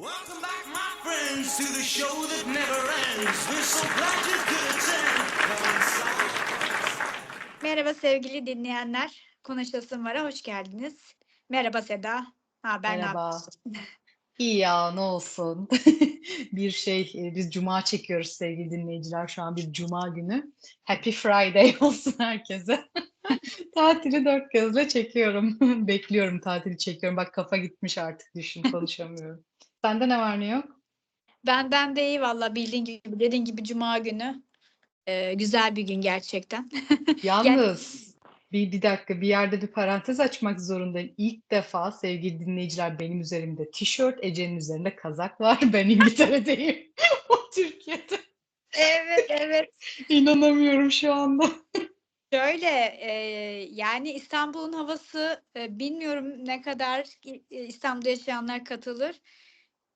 Welcome back, my friends, to the show that never ends. We're so glad you could attend. Merhaba sevgili dinleyenler. Konuşasın Var'a hoş geldiniz. Merhaba Seda. Ha ben ne Merhaba. İyi ya ne olsun. Bir şey e, biz cuma çekiyoruz sevgili dinleyiciler şu an bir cuma günü. Happy Friday olsun herkese. Tatili dört gözle çekiyorum. Bekliyorum tatili çekiyorum. Bak kafa gitmiş artık düşün konuşamıyorum. Sende ne var ne yok? Benden de iyi valla bildiğin gibi dediğin gibi Cuma günü. Ee, güzel bir gün gerçekten. Yalnız bir, bir dakika bir yerde bir parantez açmak zorundayım. İlk defa sevgili dinleyiciler benim üzerimde tişört, Ece'nin üzerinde kazak var. Ben İngiltere'deyim. O Türkiye'de. evet evet. İnanamıyorum şu anda. Şöyle e, yani İstanbul'un havası e, bilmiyorum ne kadar e, İstanbul'da yaşayanlar katılır.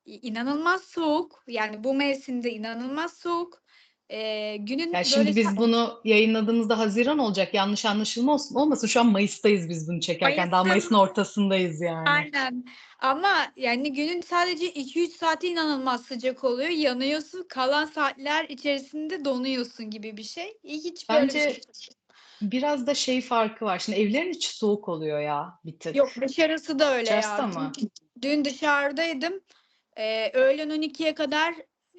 İnanılmaz soğuk. Yani bu mevsimde inanılmaz soğuk. E, günün Ya şimdi böyle biz bunu yayınladığımızda Haziran olacak. Yanlış anlaşılma olsun, olmasın. Şu an Mayıs'tayız biz bunu çekerken. Daha Mayıs'ta- Mayıs'ın ortasındayız yani. Aynen. Ama yani günün sadece 2-3 saati inanılmaz sıcak oluyor. Yanıyorsun. Kalan saatler içerisinde donuyorsun gibi bir şey. Hiç böyle bir Bence şey. Biraz da şey farkı var. Şimdi evlerin içi soğuk oluyor ya bir tık. Yok dışarısı da öyle Dışarısı ya. Dün, dün dışarıdaydım. Ee, öğlen 12'ye kadar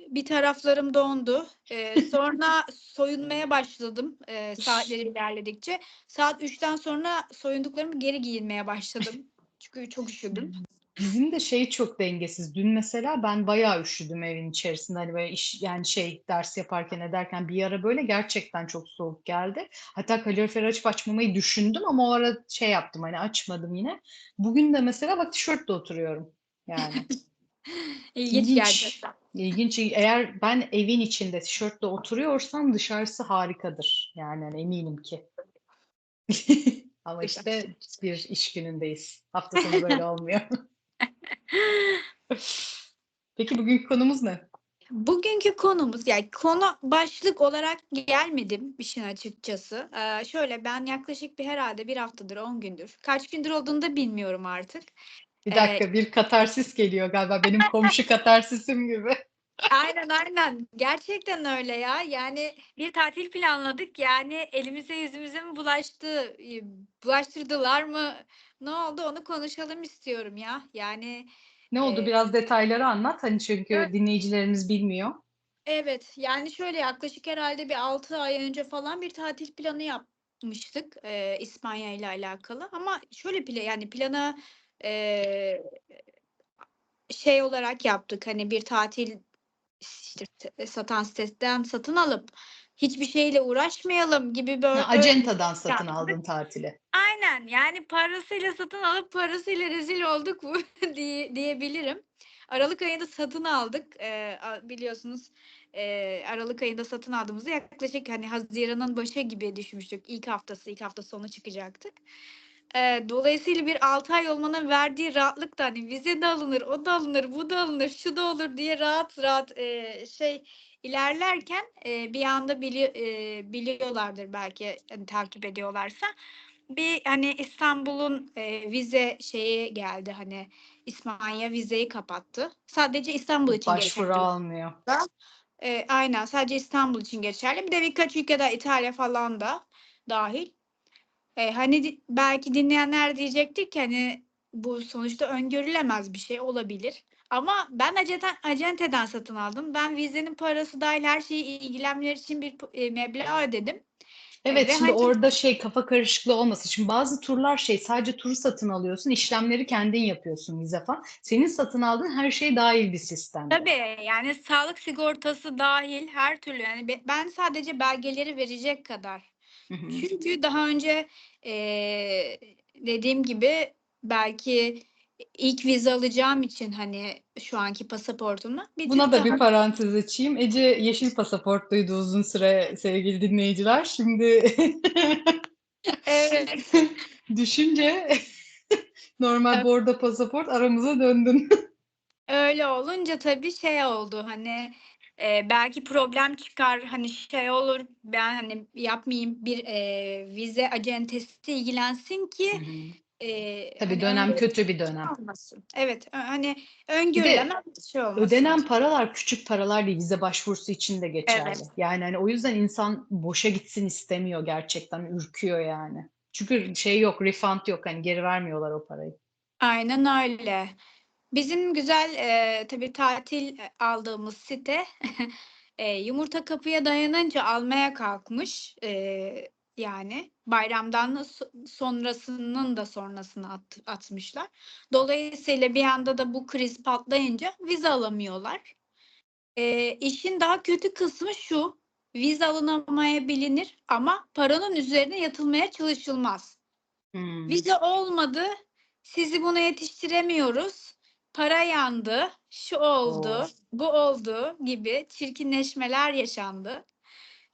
bir taraflarım dondu. Ee, sonra soyunmaya başladım e, saatleri ilerledikçe. Saat 3'ten sonra soyunduklarımı geri giyinmeye başladım. Çünkü çok üşüdüm. Bizim de şey çok dengesiz. Dün mesela ben bayağı üşüdüm evin içerisinde. Hani böyle iş yani şey ders yaparken ederken bir ara böyle gerçekten çok soğuk geldi. Hatta kaloriferi açıp açmamayı düşündüm ama o ara şey yaptım hani açmadım yine. Bugün de mesela bak tişörtle oturuyorum. Yani İlginç İlginç. gerçekten. ilginç. Eğer ben evin içinde tişörtle oturuyorsam dışarısı harikadır. Yani hani eminim ki. Ama işte bir iş günündeyiz. Hafta sonu böyle olmuyor. Peki bugünkü konumuz ne? Bugünkü konumuz yani konu başlık olarak gelmedim işin açıkçası. Ee, şöyle ben yaklaşık bir herhalde bir haftadır 10 gündür. Kaç gündür olduğunu da bilmiyorum artık. Bir Ee, dakika bir katarsis geliyor galiba. Benim komşu katarsisim gibi. Aynen aynen. Gerçekten öyle ya. Yani bir tatil planladık. Yani elimize yüzümüze mi bulaştı? e, Bulaştırdılar mı? Ne oldu? Onu konuşalım istiyorum ya. Yani Ne oldu? Ee, Biraz detayları anlat. Hani çünkü Evet. dinleyicilerimiz bilmiyor. Evet, yani şöyle yaklaşık herhalde bir 6 ay önce falan bir tatil planı yapmıştık e, İspanya ile alakalı. Ama şöyle plan yani planı e, şey olarak yaptık. Hani bir tatil işte satan siteden satın alıp hiçbir şeyle uğraşmayalım gibi böyle Ha, Acenta'dan satın yaptık. aldın tatili. Aynen yani parasıyla satın alıp parasıyla rezil olduk bu diye, diyebilirim. Aralık ayında satın aldık. Ee, biliyorsunuz e, Aralık ayında satın aldığımızda yaklaşık hani Haziran'ın başı gibi düşmüştük. İlk haftası, ilk hafta sonu çıkacaktık. Ee, dolayısıyla bir 6 ay olmanın verdiği rahatlık da hani vize de alınır, o da alınır, bu da alınır, şu da olur diye rahat rahat e, şey ilerlerken e, bir anda bili, e, biliyorlardır belki hani, takip ediyorlarsa bir hani İstanbul'un e, vize şeyi geldi hani İspanya vizeyi kapattı. Sadece İstanbul için Başvuru geçerli. almıyor. E, aynen sadece İstanbul için geçerli. Bir de birkaç ülkede İtalya falan da dahil. E, hani belki dinleyenler diyecektir ki hani bu sonuçta öngörülemez bir şey olabilir. Ama ben acenten, acenteden satın aldım. Ben vizenin parası dahil her şeyi ilgilenmeler için bir e, meblağ ödedim. Evet ve şimdi hani- orada şey kafa karışıklığı olmasın. Şimdi bazı turlar şey sadece turu satın alıyorsun, işlemleri kendin yapıyorsun vize falan. Senin satın aldığın her şey dahil bir sistemde. Tabii yani sağlık sigortası dahil her türlü yani be- ben sadece belgeleri verecek kadar. Çünkü daha önce eee, dediğim gibi belki ilk vize alacağım için hani şu anki pasaportumla bir Buna da bir daha- parantez açayım. Ece yeşil pasaportluydu uzun süre sevgili dinleyiciler. Şimdi Evet. düşünce normal Evet. bordo pasaport aramıza döndün. Öyle olunca tabii şey oldu hani e, belki problem çıkar hani şey olur ben hani yapmayayım bir e, vize acentesi ilgilensin ki e, Tabii hani dönem kötü bir dönem. olmasın. Evet, hani öngörülemez bir şey olmasın. Ödenen paralar küçük paralar değil. Vize başvurusu için de geçerli. Evet. Yani hani o yüzden insan boşa gitsin istemiyor gerçekten. Ürküyor yani. Çünkü şey yok, refund yok. Hani geri vermiyorlar o parayı. Aynen öyle. Bizim güzel e, tabii tatil aldığımız site e, yumurta kapıya dayanınca almaya kalkmış. E, yani bayramdan so- sonrasının da sonrasını at- atmışlar. Dolayısıyla bir anda da bu kriz patlayınca vize alamıyorlar. E, işin daha kötü kısmı şu. Vize alınamayabilir ama paranın üzerine yatılmaya çalışılmaz. Hmm. Vize olmadı. Sizi buna yetiştiremiyoruz. Para yandı. Şu oldu. Oo. Bu oldu gibi çirkinleşmeler yaşandı.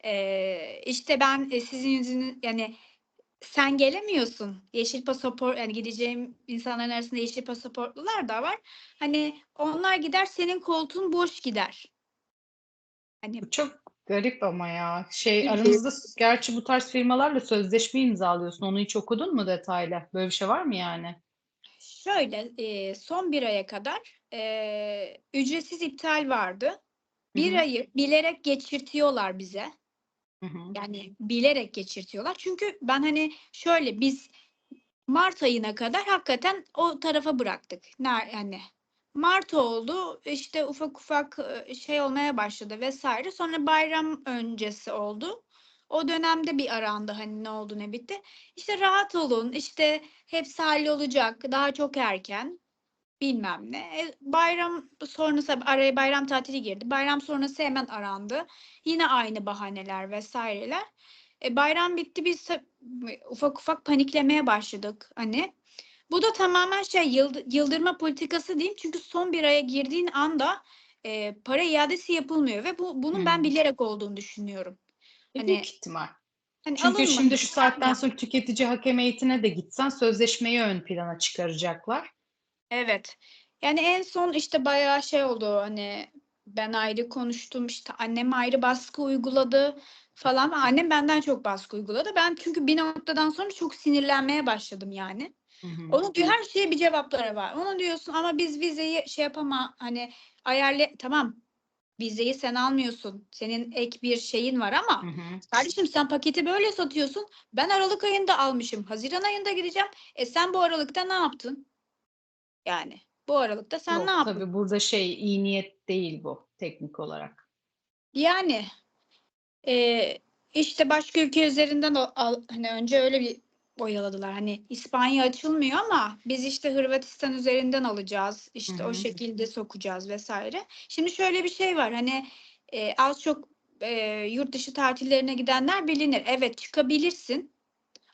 Ee, işte ben e, sizin yüzünüz yani sen gelemiyorsun. Yeşil pasaport yani gideceğim insanların arasında yeşil pasaportlular da var. Hani onlar gider senin koltuğun boş gider. Hani çok garip ama ya. Şey aranızda gerçi bu tarz firmalarla sözleşme imzalıyorsun. Onu hiç okudun mu detaylı? Böyle bir şey var mı yani? Şöyle e, son bir aya kadar e, ücretsiz iptal vardı. Bir Hı hı. ayı bilerek geçirtiyorlar bize. Hı hı. Yani bilerek geçirtiyorlar. Çünkü ben hani şöyle biz Mart ayına kadar hakikaten o tarafa bıraktık. Yani Mart oldu işte ufak ufak şey olmaya başladı vesaire. Sonra bayram öncesi oldu. O dönemde bir arandı hani ne oldu ne bitti. İşte rahat olun işte hepsi hallolacak daha çok erken bilmem ne. E, bayram sonrası araya bayram tatili girdi. Bayram sonrası hemen arandı. Yine aynı bahaneler vesaireler. E, bayram bitti biz ufak ufak paniklemeye başladık hani. Bu da tamamen şey yıldı- yıldırma politikası diyeyim. Çünkü son bir aya girdiğin anda e, para iadesi yapılmıyor ve bu bunun ben Hmm. bilerek olduğunu düşünüyorum. E, Hani- büyük ihtimal. Hani Çünkü alınmadı, şimdi şu saatten sonra tüketici hakem heyetine de gitsen sözleşmeyi ön plana çıkaracaklar. Evet. Yani en son işte bayağı şey oldu hani ben ayrı konuştum işte annem ayrı baskı uyguladı falan. Annem benden çok baskı uyguladı. Ben çünkü bir noktadan sonra çok sinirlenmeye başladım yani. Hı hı. Onun diyor her şeye bir cevapları var. Ona diyorsun ama biz vizeyi şey yapama hani ayarla tamam vizeyi sen almıyorsun. Senin ek bir şeyin var ama Hı hı. kardeşim sen paketi böyle satıyorsun. Ben Aralık ayında almışım. Haziran ayında gideceğim. E sen bu Aralıkta ne yaptın? Yani bu Aralıkta sen Yok, ne yaptın? tabii burada şey iyi niyet değil bu teknik olarak. Yani e, işte başka ülke üzerinden al, hani önce öyle bir oyaladılar. Hani İspanya açılmıyor ama biz işte Hırvatistan üzerinden alacağız. İşte Hı o şekilde sokacağız vesaire. Şimdi şöyle bir şey var. Hani e, az çok e, yurt dışı tatillerine gidenler bilinir. Evet çıkabilirsin.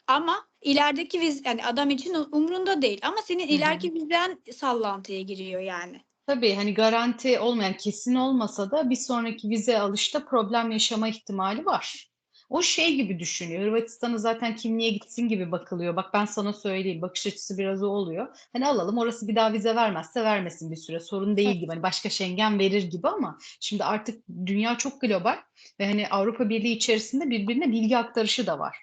Ama ilerideki viz yani adam için umrunda değil. Ama senin ileriki vizen sallantıya giriyor yani. Tabii hani garanti olmayan kesin olmasa da bir sonraki vize alışta problem yaşama ihtimali var. O şey gibi düşünüyor. Hırvatistan'a zaten kim niye gitsin gibi bakılıyor. Bak ben sana söyleyeyim. Bakış açısı biraz o oluyor. Hani alalım orası bir daha vize vermezse vermesin bir süre. Sorun değil gibi. Hani başka Schengen verir gibi ama şimdi artık dünya çok global ve hani Avrupa Birliği içerisinde birbirine bilgi aktarışı da var.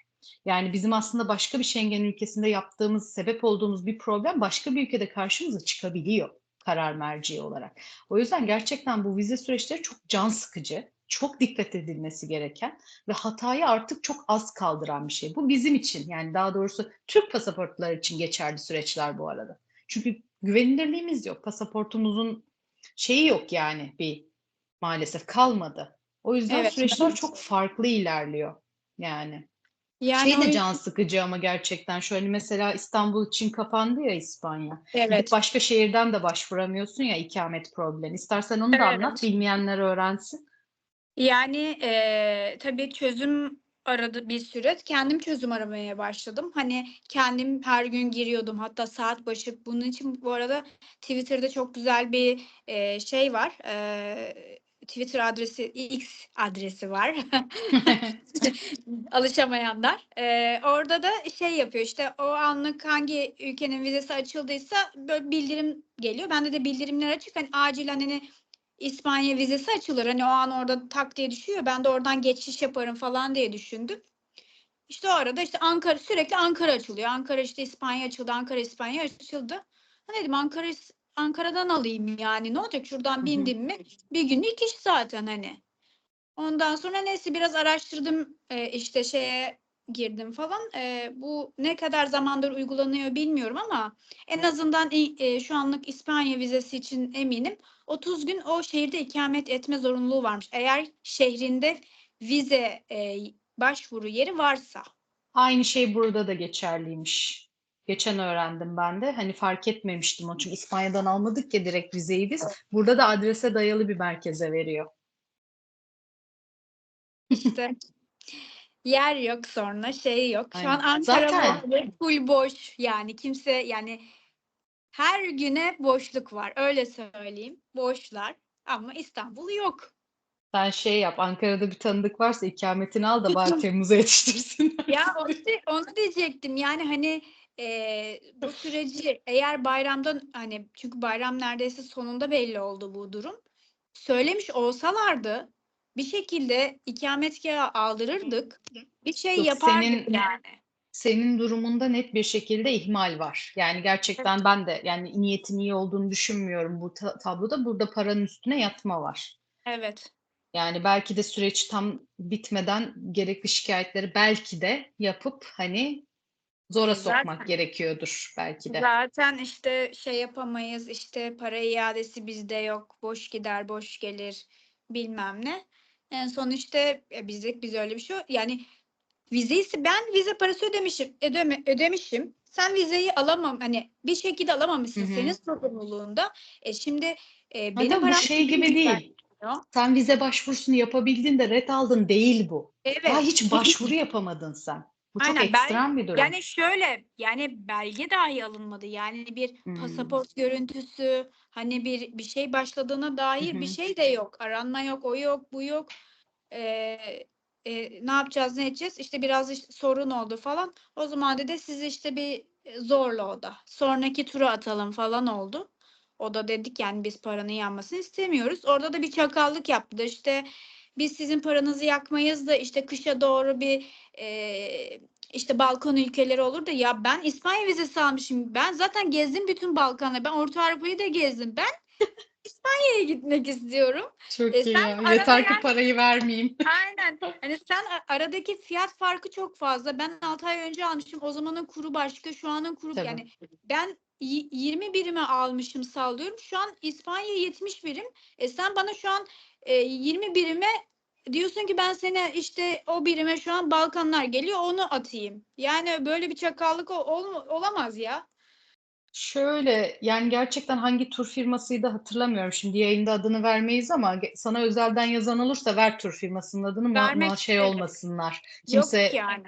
Yani bizim aslında başka bir Schengen ülkesinde yaptığımız, sebep olduğumuz bir problem başka bir ülkede karşımıza çıkabiliyor karar merci olarak. O yüzden gerçekten bu vize süreçleri çok can sıkıcı, çok dikkat edilmesi gereken ve hatayı artık çok az kaldıran bir şey. Bu bizim için yani daha doğrusu Türk pasaportları için geçerli süreçler bu arada. Çünkü güvenilirliğimiz yok. Pasaportumuzun şeyi yok yani bir maalesef kalmadı. O yüzden Evet. süreçler çok farklı ilerliyor yani. Yani Şey de can sıkıcı ama gerçekten şöyle mesela İstanbul için kapandı ya İspanya. Gidip evet. başka şehirden de başvuramıyorsun ya ikamet problemi. İstersen onu da Evet. anlat, bilmeyenler öğrensin. Yani eee tabii çözüm aradı bir süre. Kendim çözüm aramaya başladım. Hani kendim her gün giriyordum. Hatta saat başı. Bunun için bu arada Twitter'da çok güzel bir eee, şey var. Eee, Twitter adresi X adresi var. Alışamayanlar. Eee, orada da şey yapıyor işte o anlık hangi ülkenin vizesi açıldıysa böyle bildirim geliyor. Bende de bildirimler açık. Hani acilen hani İspanya vizesi açılır. Hani o an orada tak diye düşüyor. Ben de oradan geçiş yaparım falan diye düşündüm. İşte o arada işte Ankara sürekli Ankara açılıyor. Ankara işte İspanya açıldı. Ankara İspanya açıldı. Ha dedim Ankara Ankara'dan alayım yani. Ne olacak şuradan bindim mi? Bir günlük iş zaten hani. Ondan sonra neyse biraz araştırdım e, işte şeye girdim falan. E, bu ne kadar zamandır uygulanıyor bilmiyorum ama en azından e, şu anlık İspanya vizesi için eminim. 30 gün o şehirde ikamet etme zorunluluğu varmış. Eğer şehrinde vize e, başvuru yeri varsa. Aynı şey burada da geçerliymiş. Geçen öğrendim ben de. Hani fark etmemiştim onu. Çünkü İspanya'dan almadık ya direkt vizeyi biz. Burada da adrese dayalı bir merkeze veriyor. İşte yer yok sonra şey yok. Şu an Aynen. Ankara Zaten- full boş yani kimse yani her güne boşluk var öyle söyleyeyim boşlar ama İstanbul yok. Sen şey yap, Ankara'da bir tanıdık varsa ikametini al da bari Temmuz'a yetiştirsin. Ya onu, di- onu diyecektim yani hani eee, bu süreci eğer bayramdan hani çünkü bayram neredeyse sonunda belli oldu bu durum. Söylemiş olsalardı bir şekilde ikametgahı aldırırdık. Bir şey Yok, yapardık senin- yani. Senin durumunda net bir şekilde ihmal var. Yani gerçekten ben de yani niyetin iyi olduğunu düşünmüyorum bu ta- tabloda. Burada paranın üstüne yatma var. Evet. Yani belki de süreç tam bitmeden gerekli şikayetleri belki de yapıp hani zora Zaten- sokmak gerekiyordur belki de. Zaten işte şey yapamayız işte para iadesi bizde yok boş gider boş gelir bilmem ne. En son işte e, bizde biz öyle bir şey yani vizeyi ben vize parası ödemişim ödeme, ödemişim. Sen vizeyi alamam hani bir şekilde alamamışsın senin sorumluluğunda. E şimdi e, benim tabii bu param şey gibi değil. Sen vize başvurusunu yapabildin de ret aldın değil bu. Evet. Daha hiç başvuru yapamadın sen. Bu çok Aynen, ekstrem bir durum. Yani şöyle yani belge dahi alınmadı. Yani bir Hmm. pasaport görüntüsü hani bir bir şey başladığına dair Hı bir şey de yok. Aranma yok, o yok, bu yok. Ee, e, ne yapacağız, ne edeceğiz? İşte biraz işte sorun oldu falan. O zaman dedi siz işte bir e, zorla o da. Sonraki tura atalım falan oldu. O da dedik yani biz paranın yanmasını istemiyoruz. Orada da bir çakallık yaptı. İşte biz sizin paranızı yakmayız da işte kışa doğru bir e, işte Balkan ülkeleri olur da ya ben İspanya vizesi almışım. Ben zaten gezdim bütün Balkanları. Ben Orta Avrupa'yı da gezdim. Ben İspanya'ya gitmek istiyorum. Çok E, iyi sen ya. Yeter ki yani- parayı vermeyeyim. Aynen. Hani sen aradaki fiyat farkı çok fazla. Ben 6 ay önce almışım. O zamanın kuru başka, şu anın kuru Tabii. yani ben y- 20 birime almışım sallıyorum. Şu an İspanya 70 birim. E sen bana şu an e, 20 birime diyorsun ki ben seni işte o birime şu an Balkanlar geliyor onu atayım. Yani böyle bir çakallık ol- olamaz ya. Şöyle yani gerçekten hangi tur firmasıydı hatırlamıyorum. Şimdi yayında adını vermeyiz ama sana özelden yazan olursa ver tur firmasının adını ma- Vermek ma- şey olmasınlar. Kimse Yok yani.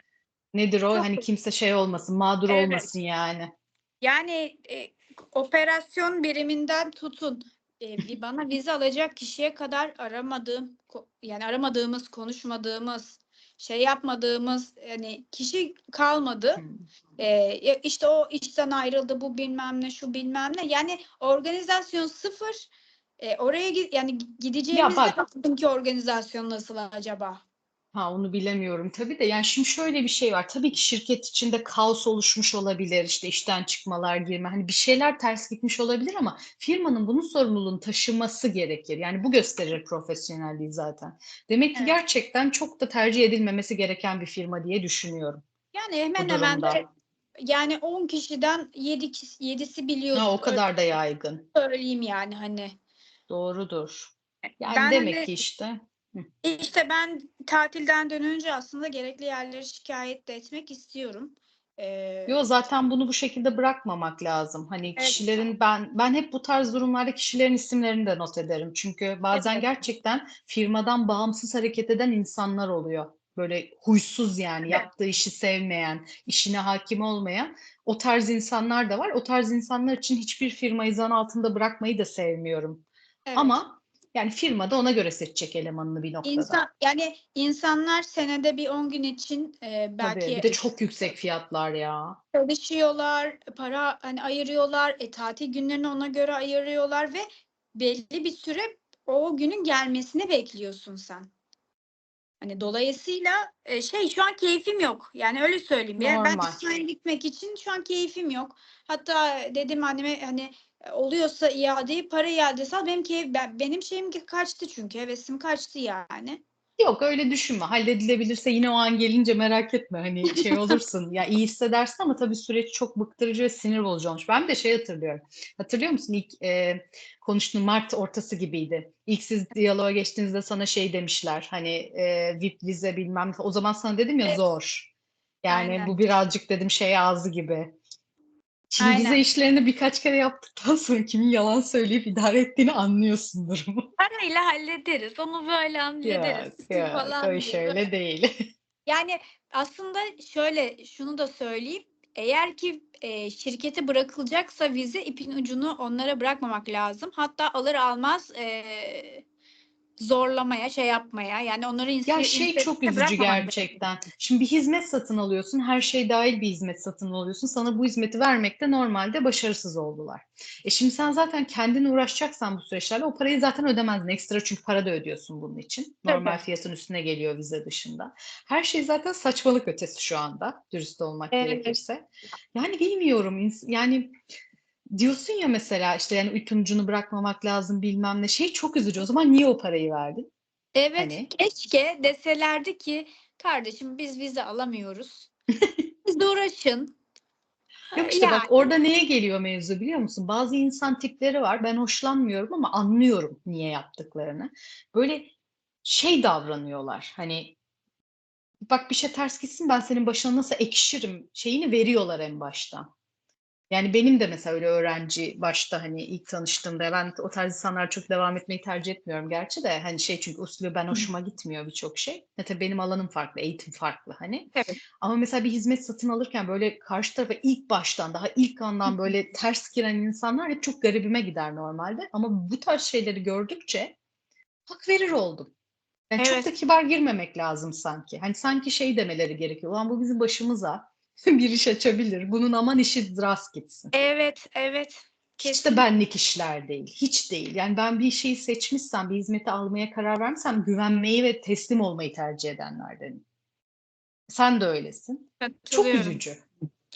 nedir o? Çok- Hani kimse şey olmasın, mağdur Evet. olmasın yani. Yani e, operasyon biriminden tutun e, bana vize alacak kişiye kadar aramadığım yani aramadığımız, konuşmadığımız, şey yapmadığımız yani kişi kalmadı. E, ya işte o işten ayrıldı, bu bilmem ne, şu bilmem ne. Yani organizasyon sıfır. E, oraya yani gideceğimiz bak- ki organizasyon nasıl acaba? Ha onu bilemiyorum tabii de yani şimdi şöyle bir şey var. Tabii ki şirket içinde kaos oluşmuş olabilir. işte işten çıkmalar, girme. Hani bir şeyler ters gitmiş olabilir ama firmanın bunun sorumluluğunu taşıması gerekir. Yani bu gösterir profesyonelliği zaten. Demek ki Evet. gerçekten çok da tercih edilmemesi gereken bir firma diye düşünüyorum Yani hemen hemen de yani 10 kişiden 7 7'si biliyor. Ha, o kadar da yaygın. söyleyeyim yani hani. Doğrudur. Yani Ben demek hani- ki işte İşte ben tatilden dönünce aslında gerekli yerleri şikayet de etmek istiyorum. Ee, Yo zaten bunu bu şekilde bırakmamak lazım. Hani Evet. kişilerin ben ben hep bu tarz durumlarda kişilerin isimlerini de not ederim. Çünkü bazen Evet. gerçekten firmadan bağımsız hareket eden insanlar oluyor. Böyle huysuz yani Evet. yaptığı işi sevmeyen, işine hakim olmayan o tarz insanlar da var. O tarz insanlar için hiçbir firmayı zan altında bırakmayı da sevmiyorum. evet. Ama yani firma da ona göre seçecek elemanını bir noktada. İnsan, yani insanlar senede bir 10 gün için e, belki Tabii bir de çok yüksek fiyatlar ya. çalışıyorlar, para hani ayırıyorlar, e, tatil günlerini ona göre ayırıyorlar ve belli bir süre o günün gelmesini bekliyorsun sen. Hani dolayısıyla e, şey şu an keyfim yok. Yani öyle söyleyeyim. Yani ben. İsrail'e gitmek için şu an keyfim yok. Hatta dedim anneme hani oluyorsa iadeyi para iadesi al. Benim keyif, ben, benim şeyim ki kaçtı çünkü hevesim kaçtı yani. Yok öyle düşünme. Halledilebilirse yine o an gelince merak etme. Hani şey olursun. ya iyi hissedersin ama tabii süreç çok bıktırıcı ve sinir bozucu olmuş. Ben de şey hatırlıyorum. Hatırlıyor musun ilk e, konuştuğum Mart ortası gibiydi. İlk siz diyaloğa geçtiğinizde sana şey demişler. Hani e, VIP vize bilmem. O zaman sana dedim ya Evet. zor. Yani Aynen. bu birazcık dedim şey ağzı gibi. Şimdi Aynen. işlerini birkaç kere yaptıktan sonra kimin yalan söyleyip idare ettiğini anlıyorsun durumu. Parayla hallederiz. Onu böyle hallederiz. Yok yok falan o öyle değil. Yani aslında şöyle şunu da söyleyeyim. Eğer ki e, şirkete bırakılacaksa vize ipin ucunu onlara bırakmamak lazım. Hatta alır almaz e, zorlamaya, şey yapmaya yani onları Ya şey çok üzücü gerçekten. Şimdi bir hizmet satın alıyorsun, her şey dahil bir hizmet satın alıyorsun. Sana bu hizmeti vermekte normalde başarısız oldular. E şimdi sen zaten kendin uğraşacaksan bu süreçlerle o parayı zaten ödemezdin. Ekstra çünkü para da ödüyorsun bunun için. Normal Tabii. fiyatın üstüne geliyor vize dışında. Her şey zaten saçmalık ötesi şu anda, dürüst olmak Evet. gerekirse. Yani bilmiyorum, yani diyorsun ya mesela işte yani uytuncunu bırakmamak lazım bilmem ne. Şey çok üzücü. O zaman niye o parayı verdin? Evet, Hani? keşke deselerdi ki kardeşim biz vize alamıyoruz. Siz de uğraşın. Yok işte Yani. bak orada neye geliyor mevzu biliyor musun? Bazı insan tipleri var. Ben hoşlanmıyorum ama anlıyorum niye yaptıklarını. Böyle şey davranıyorlar. Hani bak bir şey ters gitsin ben senin başına nasıl ekşirim şeyini veriyorlar en baştan. Yani benim de mesela öyle öğrenci başta hani ilk tanıştığımda ben o tarz insanlar çok devam etmeyi tercih etmiyorum gerçi de hani şey çünkü usulü ben hoşuma gitmiyor birçok şey. Ya tabii benim alanım farklı, eğitim farklı hani. Tabii. Ama mesela bir hizmet satın alırken böyle karşı tarafa ilk baştan daha ilk andan böyle ters giren insanlar hep çok garibime gider normalde. Ama bu tarz şeyleri gördükçe hak verir oldum. Yani çok Evet. da kibar girmemek lazım sanki. Hani sanki şey demeleri gerekiyor. Ulan bu bizim başımıza bir iş açabilir. Bunun aman işi rast gitsin. Evet, evet. Hiç de benlik işler değil. Hiç değil. Yani ben bir şeyi seçmişsem, bir hizmeti almaya karar vermişsem güvenmeyi ve teslim olmayı tercih edenlerdenim. Sen de öylesin. Çok üzücü.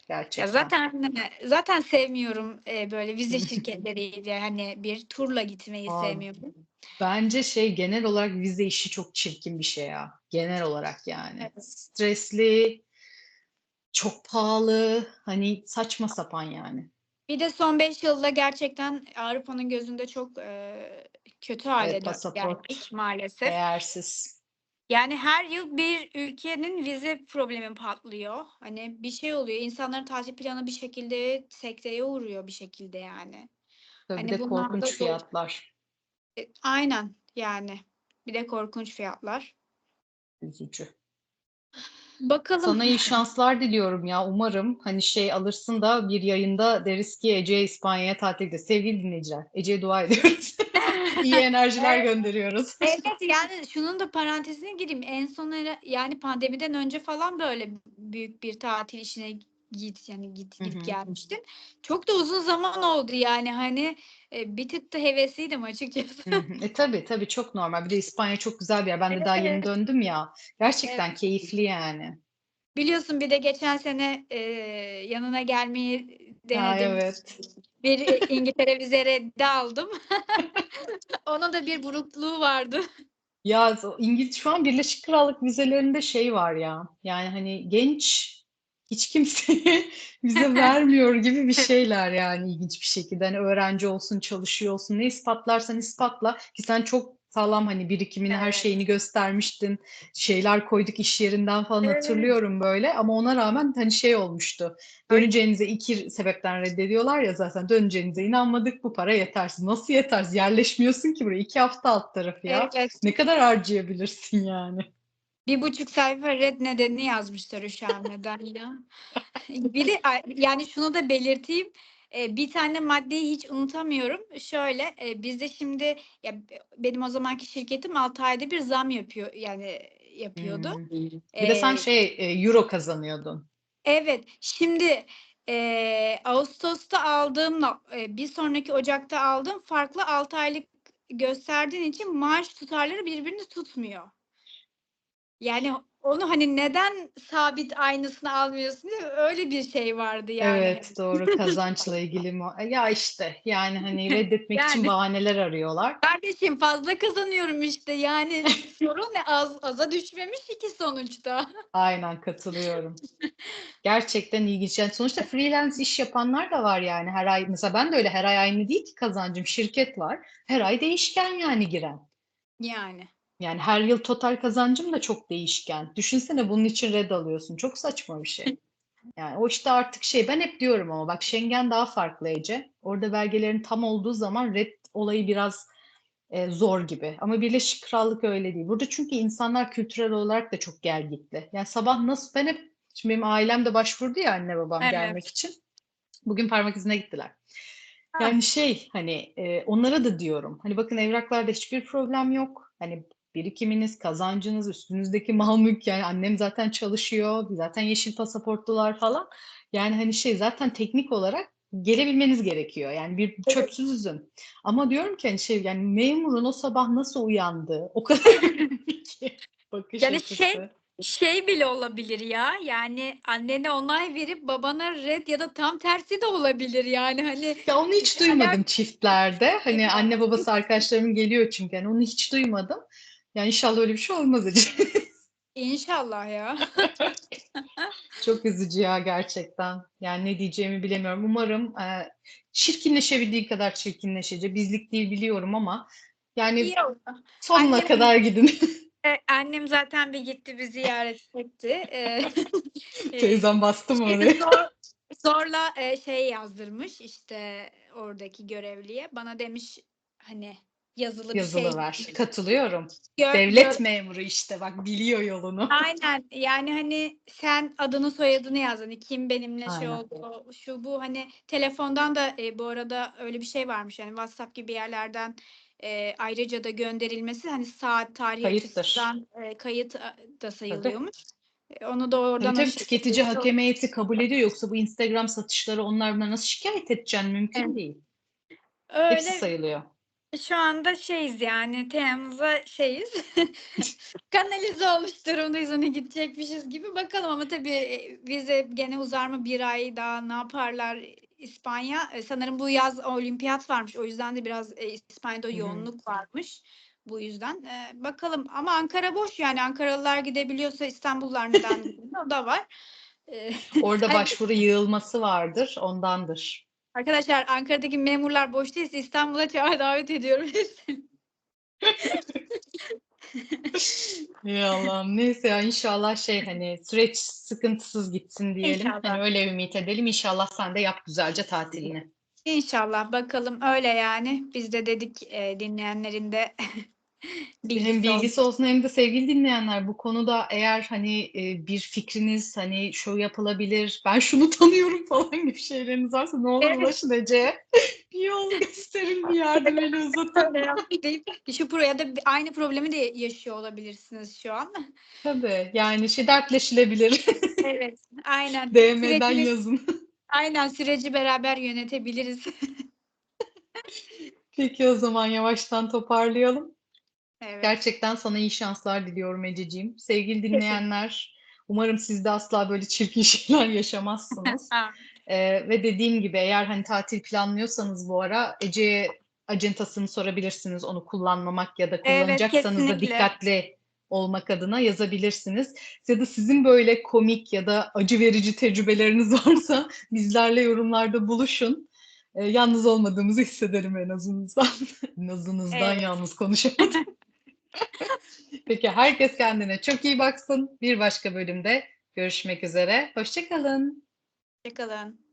Gerçekten. Ya zaten zaten sevmiyorum e, böyle vize şirketleriyle hani bir turla gitmeyi Abi, sevmiyorum. Bence şey genel olarak vize işi çok çirkin bir şey ya. Genel olarak yani. Evet. Stresli, çok pahalı, hani saçma sapan yani. Bir de son 5 yılda gerçekten Avrupa'nın gözünde çok e, kötü hale Evet, pasaport geldik maalesef. değersiz. Yani her yıl bir ülkenin vize problemi patlıyor. Hani bir şey oluyor. İnsanların tatil planı bir şekilde sekteye uğruyor bir şekilde yani. Tabii Hani de bunlar da korkunç zor. fiyatlar. E, Aynen yani. Bir de korkunç fiyatlar. Üzücü. Bakalım. Sana iyi şanslar diliyorum ya. Umarım hani şey alırsın da bir yayında deriz ki Ece İspanya'ya gidiyor. Sevgili dinleyiciler, Ece'ye dua ediyoruz. İyi enerjiler Evet. gönderiyoruz. Evet yani şunun da parantezine gireyim. En son yani pandemiden önce falan böyle büyük bir tatil işine git yani git gidip hı. gelmiştim. Çok da uzun zaman oldu yani hani e, bir tık da hevesliydim açıkçası. E tabii tabii çok normal. Bir de İspanya çok güzel bir yer. Ben de daha yeni döndüm ya. Gerçekten Evet. keyifli yani. Biliyorsun bir de geçen sene e, yanına gelmeyi Ha, denedim. evet. Bir e, İngiltere vize reddi aldım. Onun da bir burukluğu vardı. Ya İngiliz şu an Birleşik Krallık vizelerinde şey var ya. Yani hani genç hiç kimseye vize vermiyor gibi bir şeyler yani ilginç bir şekilde. Hani öğrenci olsun, çalışıyor olsun. Ne ispatlarsan ispatla ki sen çok sağlam hani birikimini, her Evet. şeyini göstermiştin. Şeyler koyduk iş yerinden falan Evet. hatırlıyorum böyle ama ona rağmen hani şey olmuştu. Döneceğinize iki sebepten reddediyorlar ya zaten. Döneceğinize inanmadık bu para yetersiz. Nasıl yetersiz? Yerleşmiyorsun ki buraya. iki hafta alt tarafı ya. Evet. Ne kadar harcayabilirsin yani? Bir buçuk sayfa red nedenini yazmışlar üşenmeden ya. Bir de yani şunu da belirteyim. e, Bir tane maddeyi hiç unutamıyorum. Şöyle e, bizde şimdi ya benim o zamanki şirketim 6 ayda bir zam yapıyor yani yapıyordu. Hmm. Bir de sen Ee, şey e, euro kazanıyordun. Evet, şimdi eee, Ağustos'ta aldığımla eee, bir sonraki Ocak'ta aldığım farklı 6 aylık gösterdiğin için maaş tutarları birbirini tutmuyor. Yani onu hani neden sabit aynısını almıyorsun diye öyle bir şey vardı yani. Evet doğru kazançla ilgili mi? Ya işte yani hani reddetmek için Yani. bahaneler arıyorlar. Kardeşim fazla kazanıyorum işte yani sorun ne az aza düşmemiş ki sonuçta. Aynen katılıyorum. Gerçekten ilginç. Yani sonuçta freelance iş yapanlar da var yani her ay. Mesela ben de öyle her ay aynı değil ki kazancım. Şirket var. Her ay değişken yani giren. Yani. Yani her yıl total kazancım da çok değişken. Düşünsene bunun için red alıyorsun. Çok saçma bir şey. Yani o işte artık şey ben hep diyorum ama bak Schengen daha farklı Ece. Orada belgelerin tam olduğu zaman red olayı biraz e, zor gibi. Ama Birleşik Krallık öyle değil. Burada çünkü insanlar kültürel olarak da çok gelgitli. Yani sabah nasıl ben hep şimdi benim ailem de başvurdu ya anne babam Evet. gelmek için. Bugün parmak izine gittiler. Yani şey hani e, onlara da diyorum. Hani bakın evraklarda hiçbir problem yok. Hani birikiminiz, kazancınız, üstünüzdeki mal mülk yani annem zaten çalışıyor. Zaten yeşil pasaportlular falan. Yani hani şey zaten teknik olarak gelebilmeniz gerekiyor. Yani bir çöpsüz üzüm. Ama diyorum ki hani şey yani memurun o sabah nasıl uyandı? O kadar önemli ki bakış Yani açısı. şey- Şey bile olabilir ya yani annene onay verip babana red ya da tam tersi de olabilir yani hani Ya onu hiç duymadım çiftlerde. Hani Evet. anne babası arkadaşlarım geliyor çünkü. Yani onu hiç duymadım. Yani inşallah öyle bir şey olmaz Ece. inşallah ya. Çok üzücü ya gerçekten. Yani ne diyeceğimi bilemiyorum. Umarım e, çirkinleşebildiği kadar çirkinleşecek. Bizlik değil biliyorum ama yani İyi oldu. sonuna Annem- kadar gidin. E, Annem zaten bir gitti bir ziyaret etti. E, e, Teyzem bastı mı oraya? zor- zorla e, şey yazdırmış işte oradaki görevliye. Bana demiş hani yazılı bir Yazılı şey. ver. Katılıyorum. gör- Devlet gör- memuru işte bak biliyor yolunu. Aynen yani hani sen adını soyadını yazdın hani kim benimle şey Aynen. oldu şu bu hani telefondan da e, bu arada öyle bir şey varmış yani WhatsApp gibi yerlerden e, ayrıca da gönderilmesi hani saat tarih açısından e, kayıt da sayılıyormuş. E, Onu da oradan Tabii tabii aşağı- tüketici hakem heyeti kabul ediyor. Yoksa bu Instagram satışları onlar buna nasıl şikayet edeceksin? Mümkün Evet. değil. Hepsi öyle sayılıyor. Şu anda şeyiz yani Temmuz'a şeyiz. Kanalize olmuş durumdayız hani gidecekmişiz gibi bakalım ama tabii e, vize gene uzar mı bir ay daha ne yaparlar İspanya E, sanırım bu yaz olimpiyat varmış o yüzden de biraz e, İspanya'da Hı hı. yoğunluk varmış bu yüzden E, bakalım ama Ankara boş yani Ankaralılar gidebiliyorsa İstanbullular neden o da var. Orada Hani- başvuru yığılması vardır, ondandır. Arkadaşlar Ankara'daki memurlar boş değilse İstanbul'a çağır davet ediyorum hepsini. Ey Allah'ım. Neyse ya inşallah şey hani süreç sıkıntısız gitsin diyelim. İnşallah. Hani öyle ümit edelim. İnşallah sen de yap güzelce tatilini. İnşallah bakalım öyle yani. Biz de dedik e, dinleyenlerin de bilgisi Hem olsun. bilgisi olsun hem de sevgili dinleyenler bu konuda eğer hani e, bir fikriniz hani şu yapılabilir, ben şunu tanıyorum falan gibi şeyleriniz varsa ne olur Evet. ulaşın Ece'ye. Bir yol gösterin, bir yardım eli uzatın. Şu pro ya da aynı problemi de yaşıyor olabilirsiniz şu an. Tabii yani şey dertleşilebilir. Evet, aynen. DM'den Süreci- yazın. Aynen süreci beraber yönetebiliriz. Peki o zaman yavaştan toparlayalım. Evet. Gerçekten sana iyi şanslar diliyorum Ececiğim. Sevgili dinleyenler, umarım siz de asla böyle çirkin şeyler yaşamazsınız. Ee, ve dediğim gibi eğer hani tatil planlıyorsanız bu ara Ece'ye acentasını sorabilirsiniz. Onu kullanmamak ya da kullanacaksanız da kesinlikle. dikkatli olmak adına yazabilirsiniz. Ya da sizin böyle komik ya da acı verici tecrübeleriniz varsa bizlerle yorumlarda buluşun. Ee, yalnız olmadığımızı hissederim en azından. en azından Evet. yalnız konuşamadım. Peki herkes kendine çok iyi baksın. Bir başka bölümde görüşmek üzere. Hoşçakalın. Hoşçakalın.